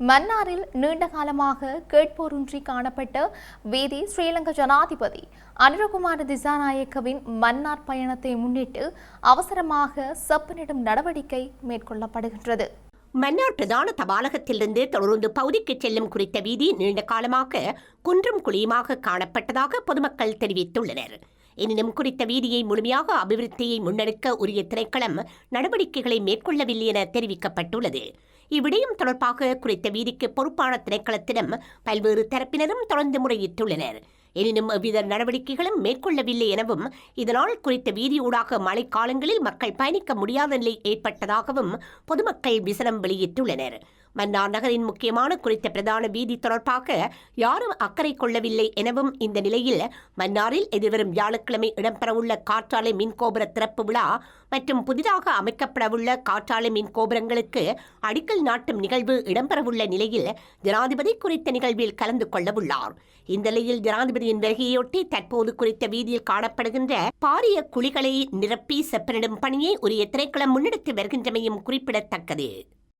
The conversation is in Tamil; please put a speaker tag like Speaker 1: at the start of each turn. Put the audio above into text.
Speaker 1: மன்னாரில் நீண்ட காலமாக கேட்போரின்றி காணப்பட்ட வீதி ஸ்ரீலங்கா ஜனாதிபதி அனுரகுமார திசாநாயக்கவின் மன்னார் பயணத்தை முன்னிட்டு அவசரமாக செப்பனிடும் நடவடிக்கை மேற்கொள்ளப்படுகின்றது.
Speaker 2: மன்னார் பிரதான தபாலகத்திலிருந்து தொடர்ந்து பகுதிக்கு செல்லும் குறித்த வீதி நீண்ட காலமாக குன்றும் குழியுமாக காணப்பட்டதாக பொதுமக்கள் தெரிவித்துள்ளனர். எனினும் குறித்த வீதியை முழுமையாக அபிவிருத்தியை முன்னெடுக்க உரிய திணைக்களம் நடவடிக்கைகளை மேற்கொள்ளவில்லை என தெரிவிக்கப்பட்டுள்ளது. இவ்விடயம் தொடர்பாக குறித்த வீதிக்கு பொறுப்பான திணைக்களத்திடம் பல்வேறு தரப்பினரும் தொடர்ந்து முறையிட்டுள்ளனர். எனினும் எவ்வித நடவடிக்கைகளும் மேற்கொள்ளவில்லை எனவும் இதனால் குறித்த வீதியூடாக மழைக்காலங்களில் மக்கள் பயணிக்க முடியாத நிலை ஏற்பட்டதாகவும் பொதுமக்கள் விசனம் வெளியிட்டுள்ளனர். மன்னார் நகரின் முக்கியமான குறித்த பிரதான வீதி தொடர்பாக யாரும் அக்கறை கொள்ளவில்லை எனவும் இந்த நிலையில் மன்னாரில் எதிர்வரும் வியாழக்கிழமை இடம்பெறவுள்ள காற்றாலை மின்கோபுர திறப்பு விழா மற்றும் புதிதாக அமைக்கப்படவுள்ள காற்றாலை மின் கோபுரங்களுக்கு அடிக்கல் நாட்டும் நிகழ்வு இடம்பெறவுள்ள நிலையில் ஜனாதிபதி குறித்த நிகழ்வில் கலந்து கொள்ளவுள்ளார். இந்த நிலையில் ஜனாதிபதியின் வருகையொட்டி தற்போது குறித்த வீதியில் காணப்படுகின்ற பாரிய குழிகளை நிரப்பி செப்பனிடும் பணியை உரிய திரைக்களம் முன்னெடுத்து வருகின்றமையும் குறிப்பிடத்தக்கது.